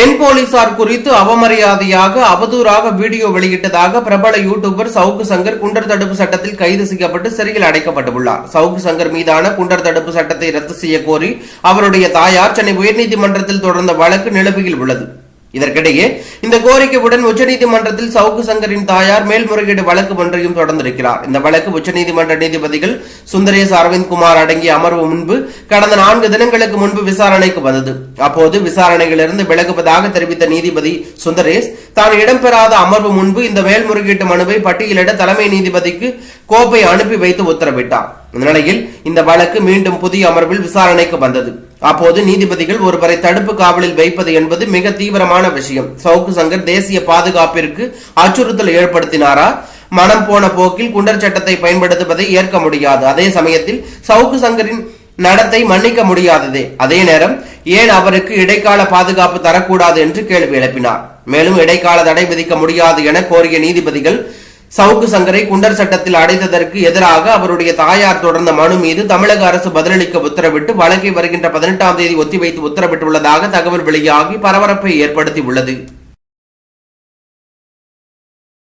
பெண் போலீசார் குறித்து அவமரியாதையாக அவதூறாக வீடியோ வெளியிட்டதாக பிரபல யூடியூபர் சவுக்கு சங்கர் குண்டர் தடுப்பு சட்டத்தில் கைது செய்யப்பட்டு சிறையில் அடைக்கப்பட்டுள்ளார். சவுக்கு சங்கர் மீதான குண்டர் தடுப்பு சட்டத்தை ரத்து செய்ய கோரி அவருடைய தாயார் சென்னை உயர்நீதிமன்றத்தில் தொடர்ந்த வழக்கு நிலுவையில் உள்ளது. இதற்கிடையே இந்த கோரிக்கையுடன் உச்சநீதிமன்றத்தில் சவுக்கு சங்கரின் தாயார் மேல்முறையீடு வழக்கு ஒன்றையும் தொடர்ந்திருக்கிறார். இந்த வழக்கு உச்சநீதிமன்ற நீதிபதிகள் சுந்தரேஸ் அரவிந்த் குமார் அடங்கிய அமர்வு முன்பு கடந்த நான்கு தினங்களுக்கு முன்பு விசாரணைக்கு வந்தது. அப்போது விசாரணையிலிருந்து விலகுவதாக தெரிவித்த நீதிபதி சுந்தரேஸ் தான் இடம்பெறாத அமர்வு முன்பு இந்த மேல்முறையீட்டு மனுவை பட்டியலிட தலைமை நீதிபதிக்கு கோப்பை அனுப்பி வைத்து உத்தரவிட்டார். இந்த நிலையில் இந்த வழக்கு மீண்டும் புதிய அமர்வில் விசாரணைக்கு வந்தது. அப்போது நீதிபதிகள் ஒருவரை தடுப்பு காவலில் வைப்பது என்பது மிக தீவிரமான விஷயம். சவுக்கு சங்கர் தேசிய பாதுகாப்பிற்கு அச்சுறுத்தல் ஏற்படுத்தினாரா? மனம் போன போக்கில் குண்டர் சட்டத்தை பயன்படுத்துவதை ஏற்க முடியாது. அதே சமயத்தில் சவுக்கு சங்கரின் நடத்தை மன்னிக்க முடியாததே. அதே நேரம் ஏன் அவருக்கு இடைக்கால பாதுகாப்பு தரக்கூடாது என்று கேள்வி எழுப்பினார். மேலும் இடைக்கால தடை விதிக்க முடியாது என கோரிய நீதிபதிகள் சவுக்கு சங்கரை குண்டர் சட்டத்தில் அடைத்ததற்கு எதிராக அவருடைய தாயார் தொடர்ந்த மனு மீது தமிழக அரசு பதிலளிக்க உத்தரவிட்டு வழக்கை வருகின்ற பதினெட்டாம் தேதி ஒத்திவைத்து உத்தரவிட்டுள்ளதாக தகவல் வெளியாகி பரபரப்பை ஏற்படுத்தி உள்ளது